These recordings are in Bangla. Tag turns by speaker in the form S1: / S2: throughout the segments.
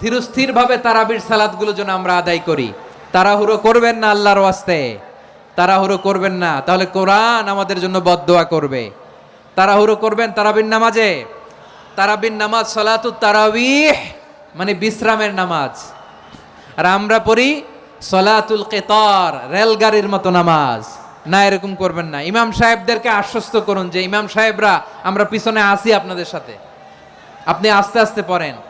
S1: ধীরস্থির ভাবে তারাবির সালাদগুলো যেন আমরা আদায় করি। তাড়াহুড়ো করবেন না আল্লাহর ওয়াস্তে। তাড়াহুড়ো করবেন না। তাহলে কোরআন আমাদের জন্য বদদোয়া করবে। তাড়াহুড়ো করবেন তারাবির নামাজে। তারাবির নামাজ সলাতু তারাবিহ মানে বিশ্রামের নামাজ। আর আমরা পড়ি সলাতুল কেতর, রেলগাড়ির মতো নামাজ। না, এরকম করবেন না। ইমাম সাহেবদেরকে আশ্বস্ত করুন যে, ইমাম সাহেবরা, আমরা পিছনে আসি আপনাদের সাথে। আপনি আস্তে আস্তে পড়েন।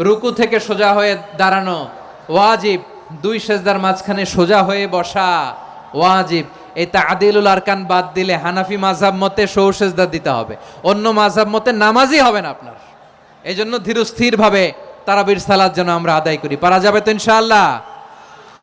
S1: রুকু থেকে সোজা হয়ে দাঁড়ানো। ওয়াজিব, দুই সেজদার মাঝখানে সোজা হয়ে বসা। ওয়াজিব, এই তা আদিলুল আরকান বাদ দিলে হানাফি মাঝাব মতে সৌ সেজদা দিতে হবে। অন্য মাঝাব মতে নামাজই হবে না আপনার। এই জন্য ধীরস্থিরভাবে তারাবির সালাদ যেন আমরা আদায় করি। পারা যাবে তো ইনশাআল্লাহ।